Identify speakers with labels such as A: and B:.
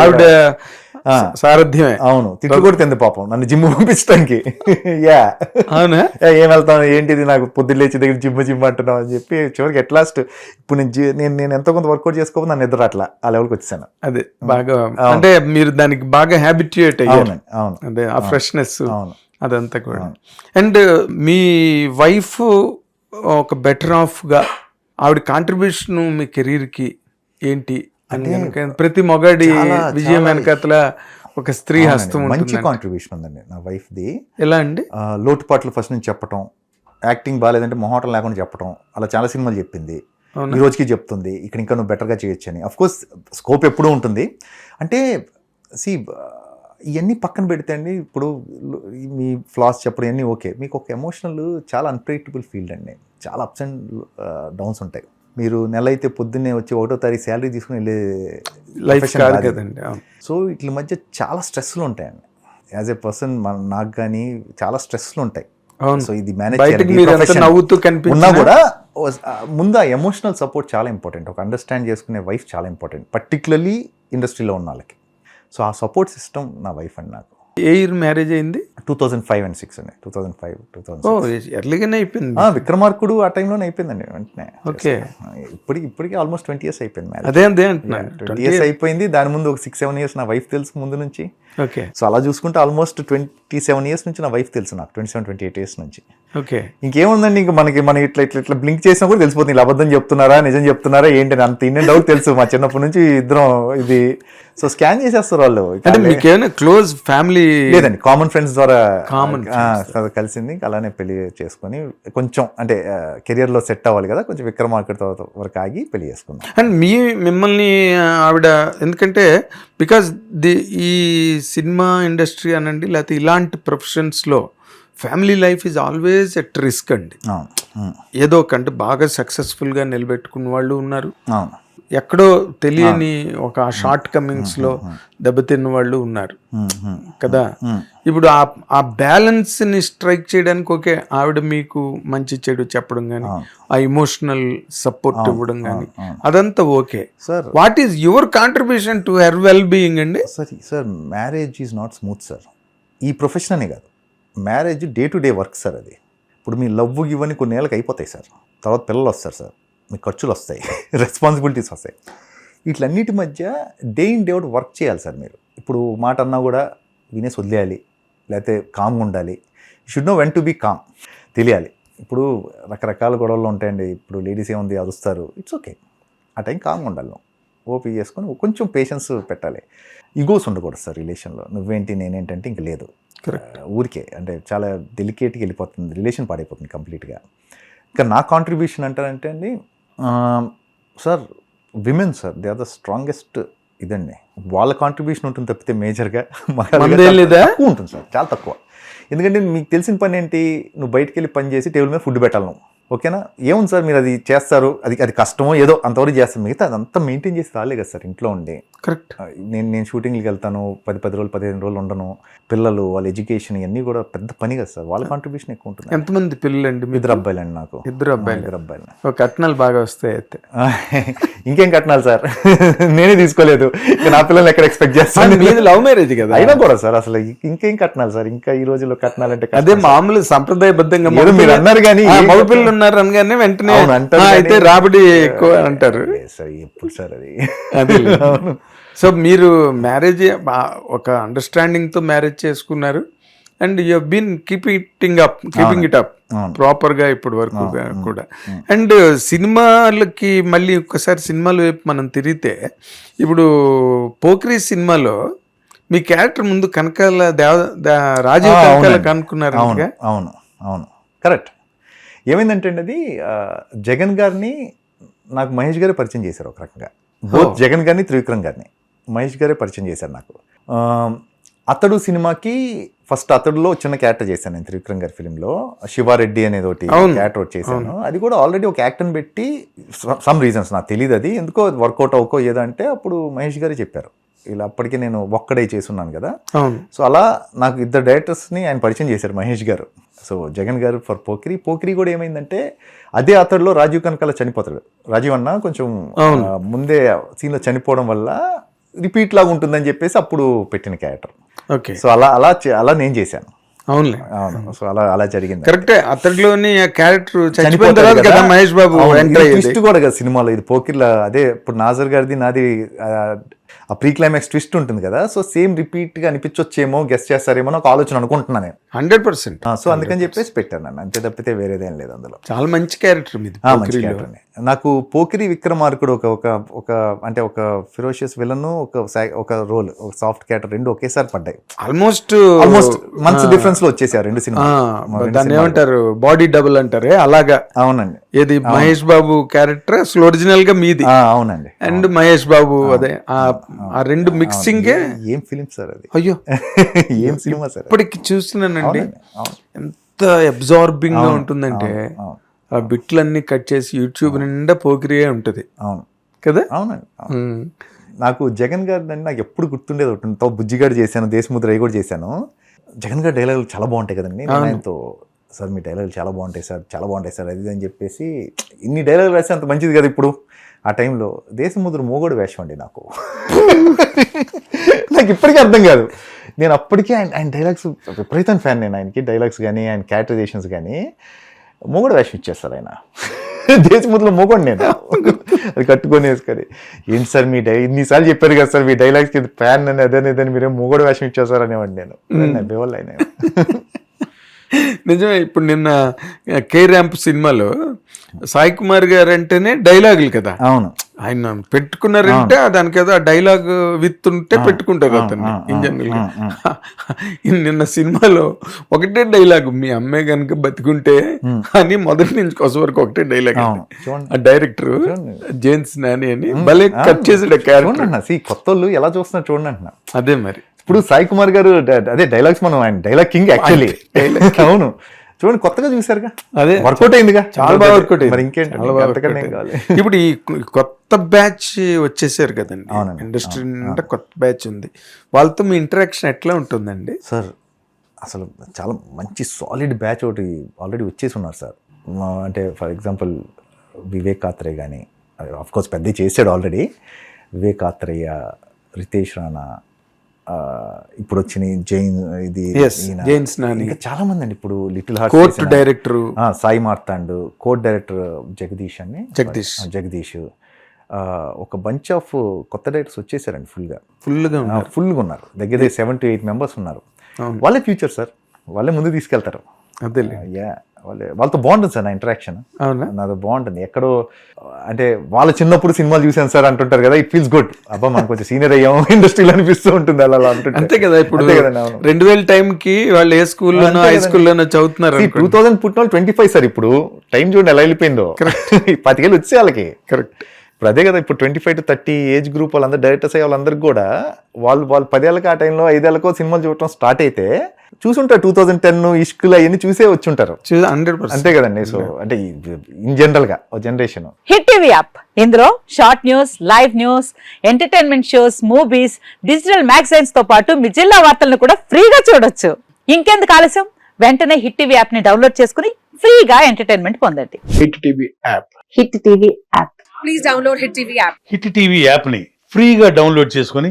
A: ఆవిడ సారథ్యమే.
B: అవును తిట్లు కూడా తింది పాపం నన్ను జిమ్ పంపించడానికి. యా.
A: అవునా?
B: ఏం వెళ్తాను ఏంటిది? నాకు పొద్దున్న లేచి దగ్గర జిమ్ జిమ్ అంటున్నావు అని చెప్పి చివరికి ఎట్ లాస్ట్ ఇప్పుడు నేను నేను ఎంతో కొంత వర్కౌట్ చేసుకోకపోతే నన్ను నిద్ర అట్లా ఆ లెవెల్కి వచ్చాను
A: అదే బాగా అంటే మీరు దానికి బాగా హ్యాబిట్యూయేట్ అయ్యారు.
B: అవును.
A: అదే ఆ ఫ్రెష్నెస్
B: అవును.
A: అదంతా కూడా. అండ్ మీ వైఫ్ ఒక బెటర్ ఆఫ్గా ఆవిడ కాంట్రిబ్యూషన్ మీ కెరీర్కి ఏంటి? గనుక ప్రతి మొగాడి విజయం వెనకతల ఒక స్త్రీ హస్తం
B: మంచి కాంట్రిబ్యూషన్ ఉందండి నా వైఫ్ది
A: ఎలా అండి?
B: లోటుపాట్లు ఫస్ట్ నుంచి చెప్పటం యాక్టింగ్ బాగాలేదంటే మొహోటం లేకుండా చెప్పటం అలా చాలా సినిమాలు చెప్పింది? ఈ రోజుకి చెప్తుంది ఇక్కడ ఇంకా నువ్వు బెటర్గా చేయొచ్చు అని అఫ్ కోర్స్ స్కోప్ ఎప్పుడూ ఉంటుంది. అంటే సి ఇవన్నీ పక్కన పెడితే అండి ఇప్పుడు మీ ఫ్లాస్ చెప్పడం ఇవన్నీ ఓకే మీకు ఒక ఎమోషనల్ చాలా అన్ప్రెడిక్టబుల్ ఫీల్డ్ అండి. చాలా అప్స్ అండ్ డౌన్స్ ఉంటాయి. మీరు నెల అయితే పొద్దున్నే వచ్చి ఒకటో తారీఖు శాలరీ తీసుకుని వెళ్ళే
A: లైఫ్ కాదు. కదండి.
B: సో వీటి మధ్య చాలా స్ట్రెస్లు ఉంటాయండి. యాజ్ ఎ పర్సన్ మన నాకు కానీ చాలా స్ట్రెస్లు ఉంటాయి. సో ఇది మేనేజ్
A: నవ్వుతూ
B: ఉన్నా
A: కనిపించినా
B: కూడా ముందు ఆ ఎమోషనల్ సపోర్ట్ చాలా ఇంపార్టెంట్ ఒక అండర్స్టాండ్ చేసుకునే వైఫ్ చాలా ఇంపార్టెంట్ పర్టికులర్లీ ఇండస్ట్రీలో ఉన్న వాళ్ళకి. సో ఆ సపోర్ట్ సిస్టమ్ నా వైఫ్ అండి నాకు.
A: ఏ ఇయర్ మ్యారేజ్ అయింది?
B: Two thousand five and six అండి. Two thousand five two
A: O
B: thousand
A: ఎర్లీగానే అయిపోయింది.
B: విక్రమార్కుడు ఆ టైంలోనే అయిపోయిందండి వెంటనే.
A: ఓకే.
B: ఇప్పటికి ఇప్పటికి ఆల్మోస్ట్ ట్వంటీ ఇయర్స్ అయిపోయింది మ్యారేజ్
A: అదే అదే అంటున్నాను
B: ట్వంటీ ఇయర్స్ అయిపోయింది. దాని ముందు ఒక సిక్స్ సెవెన్ ఇయర్స్ నా వైఫ్ తెలుసు ముందు నుంచి.
A: ఓకే.
B: సో అలా చూసుకుంటే ఆల్మోస్ట్ ట్వంటీ సెవెన్ ఇయర్స్ నుంచి నా వైఫ్ తెలుసు నాకు. Twenty seven twenty eight years నుంచి.
A: ఓకే.
B: ఇంకేముందండి? ఇంకా మనకి మన ఇట్లా ఇట్లా ఇట్లా బ్లింక్ చేసినా కూడా తెలిసిపోతుంది. ఇలా అబద్ధం చెప్తున్నారా? నిజం చెప్తున్నారా? ఏంటి అని అంత ఇన్న డౌట్ తెలుసు మా చిన్నప్పటి నుంచి. ఇద్దరం ఇది సో స్కాన్ చేసేస్తారు వాళ్ళు.
A: అంటే మీకేమైనా క్లోజ్ ఫ్యామిలీ
B: లేదండి కామన్ ఫ్రెండ్స్ ద్వారా ఆ, కలిసింది. ఇంకా అలానే పెళ్ళి చేసుకొని కొంచెం అంటే కెరియర్లో సెట్ అవ్వాలి కదా కొంచెం విక్రమార్కుడి తర్వాత వరకు ఆగి పెళ్ళి చేసుకున్నాం
A: అండ్ మీ మిమ్మల్ని ఆవిడ ఎందుకంటే బికాజ్ ది ఈ సినిమా ఇండస్ట్రీ అనండి లేకపోతే ఇలాంటి ప్రొఫెషన్స్లో family life is always at risk అండి. ఏదో ఒక అంటే బాగా సక్సెస్ఫుల్గా నిలబెట్టుకున్న వాళ్ళు ఉన్నారు.
B: అవును.
A: ఎక్కడో తెలియని ఒక షార్ట్ కమింగ్స్లో దెబ్బతిన్న వాళ్ళు ఉన్నారు. కదా. ఇప్పుడు ఆ ఆ బ్యాలెన్స్ని స్ట్రైక్ చేయడానికి ఓకే ఆవిడ మీకు మంచి చెడు చెప్పడం కానీ ఆ ఇమోషనల్ సపోర్ట్ ఇవ్వడం కానీ అదంతా okay.
B: Sir
A: what is your contribution to her well being అండి?
B: Sir sir marriage is not smooth sir ఈ ప్రొఫెషన్ అనే కాదు. Marriage day to day work sir అది. ఇప్పుడు మీ లవ్ ఇవన్నీ కొన్ని ఏళ్ళకి అయిపోతాయి సార్ తర్వాత పిల్లలు వస్తారు సార్ మీ ఖర్చులు వస్తాయి రెస్పాన్సిబిలిటీస్ వస్తాయి. వీటిలన్నిటి మధ్య day in day out work చేయాలి సార్ మీరు. ఇప్పుడు మాట అన్నా కూడా వినేసి వదిలేయాలి లేకపోతే కామ్గా ఉండాలి. Should know when to be calm తెలియాలి. ఇప్పుడు రకరకాల గొడవలు ఉంటాయండి. ఇప్పుడు లేడీస్ ఏముంది అరుస్తారు. ఇట్స్ ఓకే ఆ టైం కామ్గా ఉండాలి నువ్వు. ఓపీ చేసుకొని కొంచెం పేషెన్స్ పెట్టాలి. ఈగోస్ ఉండకూడదు సార్ రిలేషన్లో నువ్వేంటి నేనేంటంటే ఇంక లేదు. ఊరికే. అంటే చాలా డెలికేట్గా వెళ్ళిపోతుంది. రిలేషన్ పాడైపోతుంది కంప్లీట్గా ఇంకా నా కాంట్రిబ్యూషన్ అంటారంటే అండి sir women sir they are the strongest ఇదండి. వాళ్ళ కాంట్రిబ్యూషన్ ఉంటుంది తప్పితే మేజర్గా? తక్కువ ఉంటుంది సార్ చాలా తక్కువ. ఎందుకంటే మీకు తెలిసిన పని ఏంటి? నువ్వు బయటికి వెళ్ళి పని చేసి టేబుల్ మీద ఫుడ్ పెట్టాలి నువ్వు. ఓకేనా? ఏముంది సార్ మీరు అది చేస్తారు? అది అది కష్టమో ఏదో అంతవరకు చేస్తారు. మిగతా అదంతా మెయింటైన్ చేసి రాలే కదా సార్ ఇంట్లో ఉండి.
A: కరెక్ట్.
B: నేను నేను షూటింగ్కి వెళ్తాను. పది పది రోజులు పదిహేను రోజులు ఉండను. పిల్లలు వాళ్ళ ఎడ్యుకేషన్ ఇవన్నీ కూడా పెద్ద పని కదా సార్. వాళ్ళ కాంట్రిబ్యూషన్ ఎక్కువ ఉంటుంది?
A: ఎంతమంది పిల్లలండి మీ
B: ఇద్దరు అబ్బాయిలండి నాకు.
A: ఇద్దరు అబ్బాయిలు.
B: ఇద్దరు అబ్బాయిలు
A: ఒక కట్నాలు బాగా వస్తాయి అయితే.
B: ఇంకేం కట్నాలి సార్? నేనే తీసుకోలేదు. నా పిల్లలు ఎక్కడ ఎక్స్పెక్ట్ చేస్తాను
A: మీది లవ్ మ్యారేజ్ కదా?
B: అయినా కూడా సార్ అసలు ఇంకేం కట్నాలి సార్? ఇంకా ఈ రోజుల్లో కట్నాలంటే.
A: అదే మామూలు సంప్రదాయబద్ధంగా
B: మీరు అన్నారు కానీ
A: మగ? పిల్లలు ఉన్నారు అనగానే వెంటనే అయితే రాబడి ఎక్కువ అంటారు.
B: సార్ ఎప్పుడు సార్ అది?
A: అది. సో మీరు మ్యారేజ్ ఒక అండర్స్టాండింగ్తో మ్యారేజ్ చేసుకున్నారు. And you been keeping up keeping it up
B: అవును.
A: ప్రాపర్గా ఇప్పటి వరకు కూడా. అండ్ సినిమాలకి మళ్ళీ ఒక్కసారి సినిమాల వైపు మనం తిరిగితే ఇప్పుడు పోక్రీ సినిమాలో మీ క్యారెక్టర్ ముందు కనకాల దేవ రాజీవ్ కనకాల. కనుక్కున్నారు
B: అవును అవును అవును. కరెక్ట్. ఏమైందంటే అండి అది జగన్ గారిని నాకు మహేష్ గారే పరిచయం చేశారు ఒక రకంగా. బోత్ జగన్ గారిని త్రివిక్రమ్ గారిని. మహేష్ గారే పరిచయం చేశారు నాకు. అతడు సినిమాకి ఫస్ట్ అతడులో చిన్న క్యారెక్టర్ చేశాను నేను త్రివిక్రమ్ గారి ఫిలింలో. శివారెడ్డి అనేది ఒకటి. క్యారెక్టర్ ఒకటి చేశాను. అది కూడా ఆల్రెడీ ఒక యాక్టర్ని పెట్టి సమ్ రీజన్స్ నాకు తెలియదు అది. ఎందుకో వర్కౌట్ అవ్వకో ఏదో అంటే అప్పుడు మహేష్ గారే చెప్పారు. ఇలా అప్పటికే నేను ఒక్కడే చేసున్నాను కదా. సో అలా నాకు ఇద్దరు డైరెక్టర్స్ని ఆయన పరిచయం చేశారు మహేష్ గారు. సో జగన్ గారు ఫర్ పోకిరి. పోకిరి కూడా ఏమైందంటే అదే అతడిలో రాజీవ్ కనకాల చనిపోతాడు. రాజీవ్ అన్న కొంచెం ముందే సీన్లో చనిపోవడం వల్ల రిపీట్ లాగా ఉంటుందని చెప్పేసి అప్పుడు పెట్టిన క్యారెక్టర్.
A: ఓకే.
B: సో అలా అలా అలా నేను చేశాను.
A: అవునులే.
B: అవును. సో అలా అలా జరిగింది.
A: కరెక్టే. అతడిలోని క్యారెక్టర్
B: చనిపోతారు
A: తర్వాత కదా. మహేష్ బాబు
B: ట్విస్ట్ కూడా కదా సినిమాలో. ఇది పోకిర్ల అదే ఇప్పుడు నాజర్ గారిది నాది ఆ, ప్రీ క్లైమాక్స్ ట్విస్ట్ ఉంటుంది కదా సో సేమ్ రిపీట్గా అనిపించొచ్చేమో గెస్ట్ చేస్తారేమో ఒక ఆలోచన అనుకుంటున్నాను నేను.
A: Hundred percent.
B: సో అందుకని చెప్పేసి పెట్టాను నన్ను. అంతే తప్పితే వేరేదేం లేదు అందులో.
A: చాలా మంచి క్యారెక్టర్ మీది
B: మంచి. నాకు పోకిరి విక్రమార్కుడు ఒక ఒక ఒక అంటే ఒక ఫిరోషియస్ విలన్ ఒక ఒక రోల్ ఒక సాఫ్ట్ క్యారెక్టర్ రెండు ఒకేసారి పడ్డాయి.
A: ఆల్మోస్ట్
B: ఆల్మోస్ట్ మంత్స్ డిఫరెన్స్లో వచ్చేసారు రెండు సినిమా
A: దాన్ని ఏమంటారు? బాడీ డబుల్ అంటారే? అలాగా.
B: అవునండి.
A: ఏది? మహేష్ బాబు క్యారెక్టర్ అసలు ఒరిజినల్గా మీది.
B: అవునండి.
A: అండ్ మహేష్ బాబు అదే ఆ రెండు మిక్సింగ్
B: ఏం ఫిలిం సార్ అది?
A: అయ్యో.
B: ఏం సినిమా సార్?
A: ఇప్పటికి చూస్తున్నానండి. ఎంత అబ్జార్బింగ్గా ఉంటుందంటే. ఆ బిట్లన్నీ కట్ చేసి యూట్యూబ్ నిండా పోకిరియే ఉంటది.
B: అవును.
A: కదా?
B: అవునండి. నాకు జగన్ గారి దాన్ని నాకు ఎప్పుడు గుర్తుండేది ఒకటి. తో బుజ్జిగాడు చేశాను దేశముద్ర కూడా చేశాను. జగన్ గారి డైలాగులు చాలా బాగుంటాయి కదండి. నేను ఆయనతో సార్ మీ డైలాగులు చాలా బాగుంటాయి సార్ చాలా బాగుంటాయి సార్ అది అని చెప్పేసి ఇన్ని డైలాగులు రాస్తే అంత మంచిది కదా ఇప్పుడు? ఆ టైంలో దేశముద్ర మోగోడు వేషం అండి నాకు. నాకు ఇప్పటికీ అర్థం కాదు. నేను అప్పటికే ఆయన ఆయన డైలాగ్స్ విపరీతం ఫ్యాన్ నేను. ఆయనకి డైలాగ్స్ కానీ ఆయన క్యారెక్టరైజేషన్స్ కానీ మొగుడు వేషం ఇచ్చేస్తారు ఆయన. దేశముద్రలో మొగోడు నేను. అది కట్టుకొని వేసుకొని ఏంటి సార్ మీ డై ఇన్నిసార్లు చెప్పారు కదా సార్ మీ డైలాగ్స్కి ఫ్యాన్ అని అదని ఇదని మీరేం మొగోడు వేషం ఇచ్చేస్తారు అనేవాడిని నేను. నవ్వేవాళ్ళు ఆయన.
A: నిజమే ఇప్పుడు నిన్న కే ర్యాంప్ సినిమాలో సాయి కుమార్ గారు అంటేనే డైలాగులు కదా.
B: అవును.
A: ఆయన పెట్టుకున్నారంటే దానికి ఏదో ఆ డైలాగ్ విత్ ఉంటే పెట్టుకుంటారు అతన్ని ఇన్ జనరల్ నిన్న సినిమాలో ఒకటే డైలాగ్ మీ అమ్మాయి కనుక బతికుంటే అని మొదటి నుంచి కొస వరకు ఒకటే డైలాగ్. ఆ డైరెక్టర్ జేమ్స్ నాని అని భలే కట్ చేసాడు క్యారెక్టర్
B: కొత్త ఎలా చూస్తున్నారు చూడండి
A: అదే మరి.
B: ఇప్పుడు సాయి కుమార్ గారు అదే డైలాగ్స్ మనం ఆయన డైలాగ్ కింగ్ యాక్చువల్లీ అవును. చూడండి కొత్తగా చూసారుగా
A: అదే.
B: వర్కౌట్ అయిందిగా.
A: చాలా బాగా వర్కౌట్
B: మరి ఇంకేంటి?
A: అయింది. ఇప్పుడు ఈ కొత్త బ్యాచ్ వచ్చేసారు కదండి.
B: అవునండి.
A: ఇండస్ట్రీ నిండా కొత్త బ్యాచ్ ఉంది. వాళ్ళతో మీ ఇంటరాక్షన్ ఎట్లా ఉంటుందండి?
B: సార్ అసలు చాలా మంచి సాలిడ్ బ్యాచ్ ఒకటి ఆల్రెడీ వచ్చేసి ఉన్నారు సార్. అంటే ఫర్ ఎగ్జాంపుల్ వివేక్ ఆత్రేయ కానీ ఆఫ్ కోర్స్ పెద్ద చేసాడు ఆల్రెడీ వివేక్ ఆత్రేయ రితేష్ రాణా ఇప్పుడు వచ్చిన జైన్ ఇది
A: నాని.
B: ఇంకా చాలా మంది అండి ఇప్పుడు little
A: court
B: heart
A: director
B: Sai Marthand court director Jagadeesh అని
A: జగదీష్.
B: జగదీష్. ఒక బంచ్ ఆఫ్ కొత్త డైరెక్టర్స్ వచ్చేసారండి ఫుల్గా
A: ఫుల్గా ఉన్నారు.
B: ఫుల్గా ఉన్నారు. దగ్గర దగ్గర సెవెన్ టు ఎయిట్ మెంబర్స్ ఉన్నారు. వాళ్ళే ఫ్యూచర్ సార్ వాళ్ళే ముందు తీసుకెళ్తారు.
A: అదేలే.
B: యా వాళ్ళే వాళ్ళతో బాగుంటుంది సార్ నా ఇంటరాక్షన్
A: అవునా?
B: నాది బాగుంటుంది. ఎక్కడో అంటే వాళ్ళ చిన్నప్పుడు సినిమాలు చూసాను సార్ అంటుంటారు కదా ఇట్ ఫీల్స్ గుడ్ అబ్బా మనం కొంచెం సీనియర్ అయ్యాం ఇండస్ట్రీలో అనిపిస్తూ ఉంటుంది అలా అంటుంటే
A: అంతే కదా ఇప్పుడు. రెండు వేల టైం కి వాళ్ళు ఏ స్కూల్లోనో హై స్కూల్లోనో చదువుతున్నారు
B: టూ థౌసండ్ పుట్టిన ట్వంటీ ఫైవ్ సార్ ఇప్పుడు. టైం చూడండి ఎలా వెళ్ళిపోయిందో. పదికేళ్ళు వచ్చే వాళ్ళకి.
A: కరెక్ట్
B: ఇప్పుడు అదే కదా ఇప్పుడు twenty five to thirty age group వాళ్ళందరూ డైరెక్టర్స్ అయ్యే వాళ్ళందరికీ కూడా వాళ్ళు వాళ్ళు పదేళ్ళకి ఆ టైంలో ఐదేళ్ళకో సినిమాలు చూడటం స్టార్ట్ అయితే చూసుంటారు టూ థౌసండ్ టెన్ ఇష్కులు అవన్నీ చూసే వచ్చి ఉంటారు
A: హండ్రెడ్
B: అంతే కదండి. సో అంటే ఇన్ జనరల్గా ఒక జనరేషన్.
C: Hit TV app. ఇందులో short news live news entertainment shows movies digital మ్యాగజైన్స్తో పాటు మీ జిల్లా వార్తలను కూడా ఫ్రీగా చూడొచ్చు. ఇంకెందుకు ఆలస్యం? వెంటనే హిట్ టీవీ యాప్ని డౌన్లోడ్ చేసుకుని ఫ్రీగా ఎంటర్టైన్మెంట్ పొందండి.
D: Hit TV app.
C: Hit TV app.
E: Please download Hit TV app.
D: Hit TV యాప్ని ఫ్రీగా డౌన్లోడ్ చేసుకొని